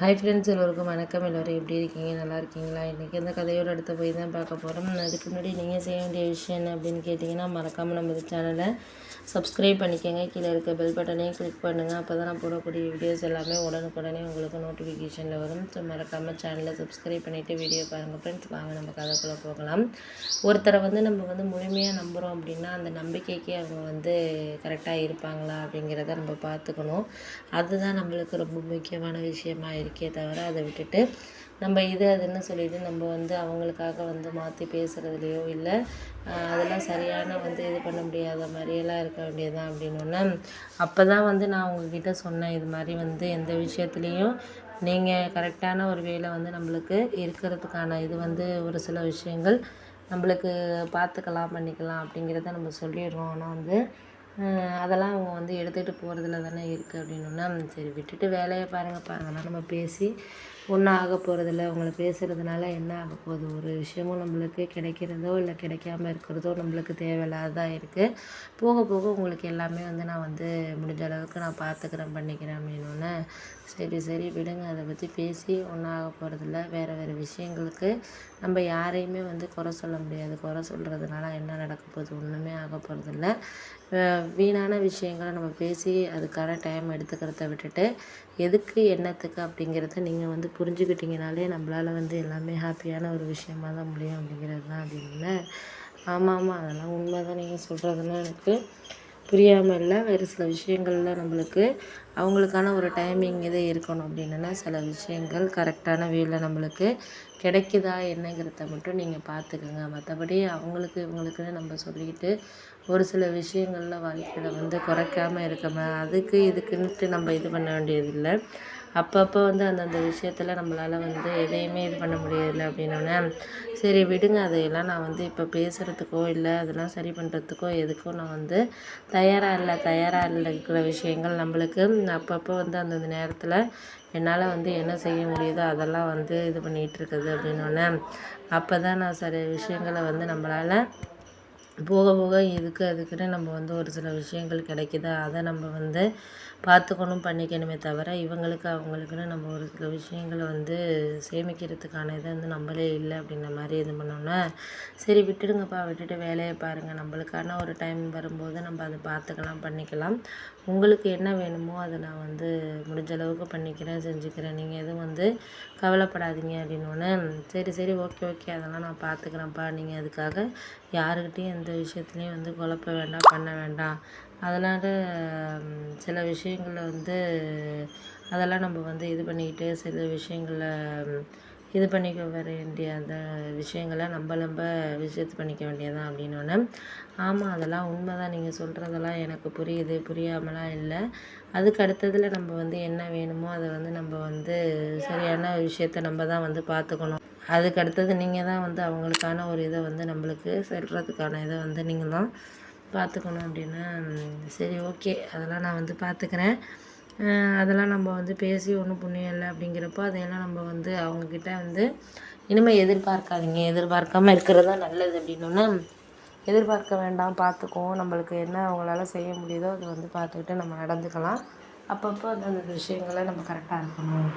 Hi friends எல்லோருக்கும் வணக்கம். எல்லோரும் எப்படி இருக்கீங்க? நல்லா இருக்கீங்களா? இன்றைக்கி இந்த கதையோட அடுத்த போய் தான் பார்க்க போகிறோம் அதுக்கு முன்னாடி நீங்கள் செய்ய வேண்டிய விஷயம் என்ன அப்படின்னு கேட்டிங்கன்னா மறக்காமல் நம்ம சேனலை சப்ஸ்கிரைப் பண்ணிக்கோங்க. கீழே இருக்க பெல் பட்டனையும் கிளிக் பண்ணுங்கள் அப்போ தான் நான் போடக்கூடிய வீடியோஸ் எல்லாமே உடனுக்குடனே உங்களுக்கு நோட்டிஃபிகேஷனில் வரும். ஸோ மறக்காமல் சேனலை சப்ஸ்கிரைப் பண்ணிவிட்டு வீடியோ பாருங்கள் ஃப்ரெண்ட்ஸ் வாங்க நம்ம கதைக்குள்ளே போகலாம். ஒருத்தரை வந்து நம்ம வந்து முழுமையாக நம்புகிறோம் அப்படின்னா அந்த நம்பிக்கைக்கு அவங்க வந்து கரெக்டாக இருப்பாங்களா அப்படிங்கிறத நம்ம பார்த்துக்கணும். அதுதான் நம்மளுக்கு ரொம்ப முக்கியமான விஷயமா இருக்கே தவிர அதை விட்டுட்டு நம்ம இது அதுன்னு சொல்லிட்டு நம்ம வந்து அவங்களுக்காக வந்து மாற்றி பேசுகிறதுலையோ இல்லை அதெல்லாம் சரியான வந்து இது பண்ண முடியாத மாதிரியெல்லாம் இருக்க வேண்டியதுதான் அப்படின்னோடனே அப்போ தான் வந்து நான் உங்ககிட்ட சொன்னேன் இது மாதிரி வந்து எந்த விஷயத்துலேயும் நீங்கள் கரெக்டான ஒரு வேலை வந்து நம்மளுக்கு இருக்கிறதுக்கான இது வந்து ஒரு சில விஷயங்கள் நம்மளுக்கு பார்த்துக்கலாம் பண்ணிக்கலாம் அப்படிங்கிறத நம்ம சொல்லிடுறோம். ஆனால் வந்து அதெல்லாம் அவங்க வந்து எடுத்துகிட்டு போகிறதுல தானே இருக்குது அப்படின்னோன்னா சரி விட்டுட்டு வேலையை பாருங்கள் அதெல்லாம் நம்ம பேசி ஒன்றும் ஆக போகிறதில்ல அவங்கள பேசுகிறதுனால என்ன ஆக போகுது? ஒரு விஷயமும் நம்மளுக்கு கிடைக்கிறதோ இல்லை கிடைக்காம இருக்கிறதோ நம்மளுக்கு தேவையில்லாததாக இருக்குது போக போக உங்களுக்கு எல்லாமே வந்து நான் வந்து முடிஞ்ச அளவுக்கு நான் பார்த்துக்கிறேன் பண்ணிக்கிறேன் அப்படின்னோடனே சரி சரி விடுங்க. அதை பற்றி பேசி ஒன்றும் ஆக போகிறதில்ல வேறு வேறு விஷயங்களுக்கு நம்ம யாரையுமே வந்து குறை சொல்ல முடியாது. குறை சொல்கிறதுனால என்ன நடக்க போகுது? ஒன்றுமே ஆக போகிறதில்ல வீணான விஷயங்களை நம்ம பேசி அதுக்கான டைம் எடுத்துக்கிறத விட்டுட்டு எதுக்கு என்னத்துக்கு அப்படிங்கிறத நீங்கள் வந்து புரிஞ்சுக்கிட்டிங்கனாலே நம்மளால் வந்து எல்லாமே ஹாப்பியான ஒரு விஷயமா தான் முடியும் அப்படிங்கிறது தான் அப்படின்னு ஆமாம் ஆமாம் அதெல்லாம் உண்மை தான் நீங்கள் சொல்கிறதுலாம் எனக்கு புரியாமல் இல்லை வேறு சில விஷயங்கள்ல நம்மளுக்கு அவங்களுக்கான ஒரு டைமிங் இது இருக்கணும் அப்படின்னா சில விஷயங்கள் கரெக்டான வேல நம்மளுக்கு கிடைக்குதா என்னங்கிறத மட்டும் நீங்கள் பார்த்துக்கோங்க. மற்றபடி அவங்களுக்கு இவங்களுக்குன்னு நம்ம சொல்லிக்கிட்டு ஒரு சில விஷயங்களில் வாழ்க்கையில் வந்து குறைக்காமல் இருக்கமா அதுக்கு இதுக்குன்ட்டு நம்ம இது பண்ண வேண்டியதில்லை. அப்பப்போ வந்து அந்தந்த விஷயத்தில் நம்மளால் வந்து எதையுமே இது பண்ண முடியலை அப்படின்னோடனே சரி விடுங்க அதையெல்லாம் நான் வந்து இப்போ பேசுகிறதுக்கோ இல்லை அதெல்லாம் சரி பண்ணுறதுக்கோ எதுக்கோ நான் வந்து தயாராக இல்லை தயாராக இல்லை இருக்கிற விஷயங்கள் நம்மளுக்கு அப்பப்போ வந்து அந்தந்த நேரத்தில் என்னால் வந்து என்ன செய்ய முடியுதோ அதெல்லாம் வந்து இது பண்ணிகிட்டு இருக்குது அப்படின்னோடனே அப்போ தான் நான் சில விஷயங்களை வந்து நம்மளால் போக போக இதுக்கு அதுக்குன்னு நம்ம வந்து ஒரு சில விஷயங்கள் கிடைக்குதா? அதை நம்ம வந்து பார்த்துக்கணும் பண்ணிக்கணுமே தவிர இவங்களுக்கு அவங்களுக்குன்னு நம்ம ஒரு சில விஷயங்களை வந்து சேமிக்கிறதுக்கான இதை வந்து நம்மளே இல்லை அப்படின்ற மாதிரி இது பண்ணோன்னா சரி விட்டுடுங்கப்பா விட்டுட்டு வேலையை பாருங்கள் நம்மளுக்கான ஒரு டைம் வரும்போது நம்ம அதை பார்த்துக்கலாம் பண்ணிக்கலாம். உங்களுக்கு என்ன வேணுமோ அதை நான் வந்து முடிஞ்ச அளவுக்கு பண்ணிக்கிறேன் செஞ்சுக்கிறேன். நீங்கள் எதுவும் வந்து கவலைப்படாதீங்க அப்படின்னோடனே சரி சரி ஓகே ஓகே அதெல்லாம் நான் பார்த்துக்கிறேன்ப்பா. நீங்கள் அதுக்காக யாருக்கிட்டேயும் எந்த விஷயத்துலையும் வந்து குழப்ப வேண்டாம் பண்ண வேண்டாம் அதனால் சில விஷயங்களில் வந்து அதெல்லாம் நம்ம வந்து இது பண்ணிக்கிட்டு சில விஷயங்கள இது பண்ணிக்க வர வேண்டிய அந்த விஷயங்கள நம்ம நம்ம விஷயத்து பண்ணிக்க வேண்டியதுதான் அப்படின்னோடனே ஆமாம் அதெல்லாம் உண்மை தான் நீங்கள் சொல்கிறதெல்லாம் எனக்கு புரியுது. புரியாமலாம் இல்லை. அதுக்கு அடுத்ததில் நம்ம வந்து என்ன வேணுமோ அதை வந்து நம்ம வந்து சரியான விஷயத்த நம்ம தான் வந்து பார்த்துக்கணும். அதுக்கு அடுத்தது நீங்கள் தான் வந்து அவங்களுக்கான ஒரு இதை வந்து நம்மளுக்கு சொல்கிறதுக்கான இதை வந்து நீங்கள் தான் பார்த்துக்கணும் அப்படின்னா சரி ஓகே. அதெல்லாம் நான் வந்து பார்த்துக்கிறேன். அதெல்லாம் நம்ம வந்து பேசி ஒன்றும் புண்ணியம் இல்லை அப்படிங்கிறப்போ அதையெல்லாம் நம்ம வந்து அவங்கக்கிட்ட வந்து இனிமேல் எதிர்பார்க்காதீங்க. எதிர்பார்க்காம இருக்கிறது தான் நல்லது அப்படின்னோன்னா எதிர்பார்க்க வேண்டாம் பார்த்துக்குவோம். நம்மளுக்கு என்ன அவங்களால செய்ய முடியுதோ அதை வந்து பார்த்துக்கிட்டு நம்ம நடந்துக்கலாம். அப்பப்போ அந்தந்த விஷயங்களை நம்ம கரெக்டாக இருக்கணும்.